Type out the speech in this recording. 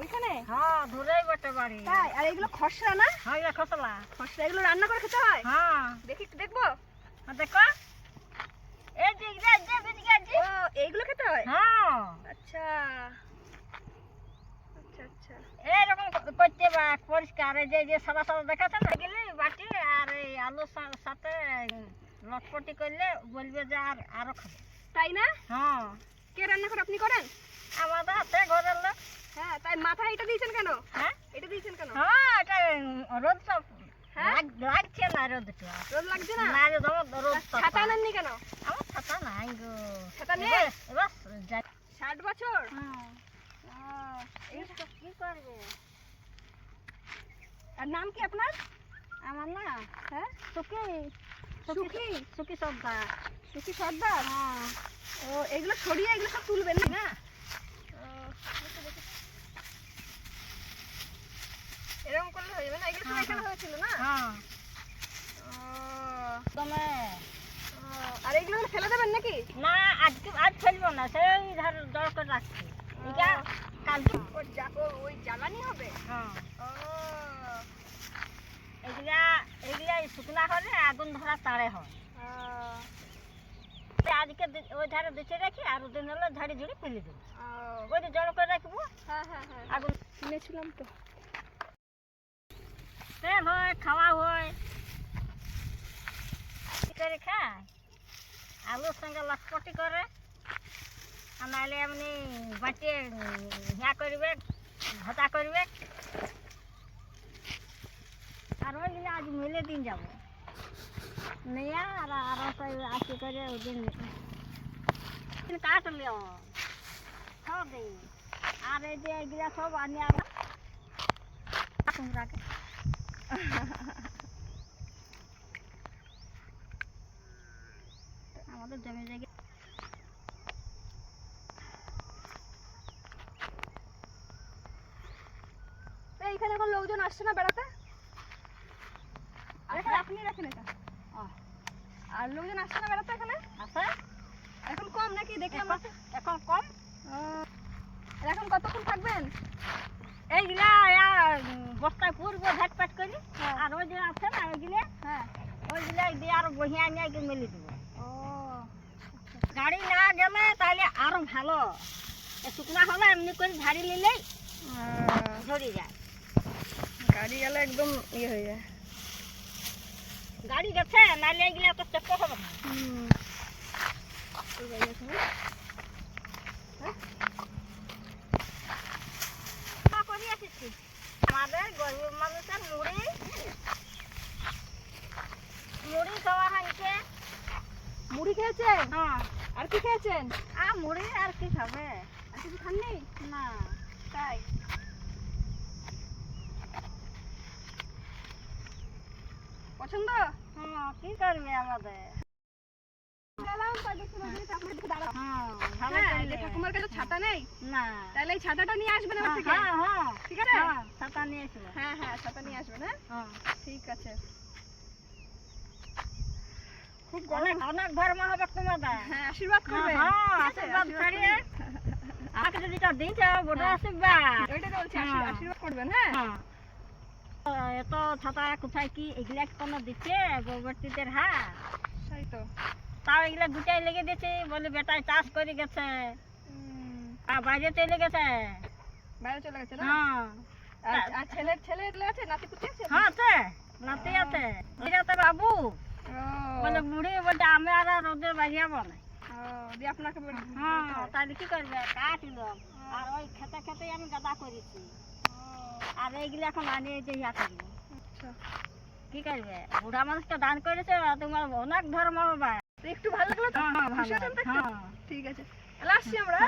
ওইখানে? হ্যাঁ দূরেই বটে বাড়ি। তাই? আর এগুলো খসড়া না? হ্যাঁ খসলা খসড়া। এগুলো রান্না করে খেতে হয়? হ্যাঁ। দেখি দেখব? দেখো। এই যে এইগুলো খেতে হয়? হ্যাঁ। আচ্ছা। আচ্ছা আচ্ছা। এরকম করতে পরিষ্কার যে যে সাদা সাদা দেখাচ্ছে না গেলে বাটি আর এই আলুর সাথে লটপটি করলে বলবে যে আর আরও খাবে। তাই না? হ্যাঁ। কে রান্না করে আপনি করেন? আমাদের হাতে ঘরের লোক। হ্যাঁ তাই মাথায় এটা দিয়েছেন কেন? হ্যাঁ? এটা দিয়েছেন কেন? হ্যাঁ এটা রোদ তো হ্যাঁ? লাগছে না রোদটা। রোদ লাগছে না? না রোদ আমার রোদ ছাতা নেননি কেন? আমার ছাতা নাই গো। ছাতা নেই? ষাট বছর? হ্যাঁ। কি করবে? আর নাম কি আপনার? আমার না হ্যাঁ? সুখী। সুখী সুখী? সর্দার। সুখী সর্দার? হ্যাঁ। ও এগুলো সরিয়ে এগুলো সব তুলবেন না? এরকম করলে হয়ে যাবে না? এগুলো সব হ্যাঁ, এখানে হ্যাঁ। হয়েছিল না? হ্যাঁ। ও, তুমি আর এগুলো ফেলে দেবেন নাকি? না আজকে আজ ফেলব না। সেই ধর জল করে রাখছি। এটা কালকে ওই জ্বালানি হবে? হ্যাঁ। এগুলা এগুলা শুকনা হলে আগুন ধরা তাড়ে হয়। আজকে ওই ধারে দিচ্ছে রাখি আর ওদিন হলে ঝাড়ি ঝুড়ি ফেলে ও, ওই যে জল করে রাখব হ্যাঁ হ্যাঁ হ্যাঁ। আগুন। শুনেছিলাম তো। তেল হয় খাওয়া হয়। করে খায়? আলুর সঙ্গে লটপটি করে। নাহলে এমনি বাটিয়ে ইয়া করবে ভাজা করবে। আর ওইগুলো আজ মিলে দিন যাব। নিয়ে আর আরও আসি করে ওদিন কাটলিও সব দিই আর এই যে এগুলা সব আনি আবার আমাদের জমি জায়গা তো এইখানে এখন লোকজন আসছে না বেড়াতে? আসে? রাখেন, আপনি রাখেন এটা। আর লোকজন আসছে না বেড়াতে এখানে? আছে এখন কম নাকি? দেখলাম এখন এখন কম? এখন কতক্ষণ থাকবেন? এইগুলা বস্তায় পুরবো ঝাটপাট করি। হ্যাঁ। আর ওই যে আছে না ওইগুলা হ্যাঁ। ওইগুলা দিয়ে আরও বহিয়া নিয়ে গিয়ে মেলে দেবো। ও। গাড়ি না গেলে তাহলে আরও ভালো। শুকনা হলে এমনি করে ঝাড়ি নিলেই ধরে যায়। গাড়ি গেলে একদম ইয়ে হয়ে যায়। গাড়ি গেছে নাহলে এগুলা তো চেপে হবে না। আসিছি আমাদের গরিব মানুষের মুড়ি। মুড়ি খাওয়া হয়েছে মুড়ি খেয়েছেন? হ্যাঁ। আর কি খেয়েছেন? আর মুড়ি আর কি খাবে? আর কিছু খাননি? না তাই। পছন্দ? হ্যাঁ কি করবে আমাদের। হ্যাঁ হ্যাঁ, ঠাকুমার কাছে ছাতা নেই? না। তাহলে এই ছাতাটা নিয়ে আসবেন আমার থেকে ঠিক আছে? হ্যাঁ ছাতা নিয়েছিল হ্যাঁ হ্যাঁ ছাতা নিয়ে আসবেন হ্যাঁ হ্যাঁ। ঠিক আছে। খুব অনেক অনেক ধর্ম হবে তোমাদের। হ্যাঁ আশীর্বাদ করবেন আশীর্বাদ ছাড়িয়ে। আমাকে যদি তা বড়। আশীর্বাদ। ওইটাই বলছি। আশীর্বাদ- আশীর্বাদ করবেন হ্যাঁ। এত ছাতা কোথায় কি এগুলা কোনো দিচ্ছে গোবর্তীদের হাত সেই তো। তাও এগুলা দুটাই লেগে দিয়েছে বলে বেটায় চাষ করে গেছে। আর বাইরে চলে গেছে? বাইরে চলে গেছে হ্যাঁ। আর আর ছেলের ছেলে এগুলো আছে? নাতি পুতি আছে? হ্যাঁ আছে। নাতি আছে। এটা তো বাবু বলে বুড়ি বলছে আমি আর রোদে বাইরে যাব না। দিয়ে আপনাকে হ্যাঁ তাহলে কি করবে? কাটিল। আর ওই খেতে খেতে আমি গাদা করেছি। আর এইগুলো এখন আনিয়ে যে ইয়া করব। আচ্ছা। কি করবে? বুড়া মানুষটা দান করেছে তোমার অনেক ধর্ম একটু ভালো লাগল তো? হ্যাঁ হ্যাঁ? হ্যাঁ। ঠিক আছে। তাহলে আসছি আমরা।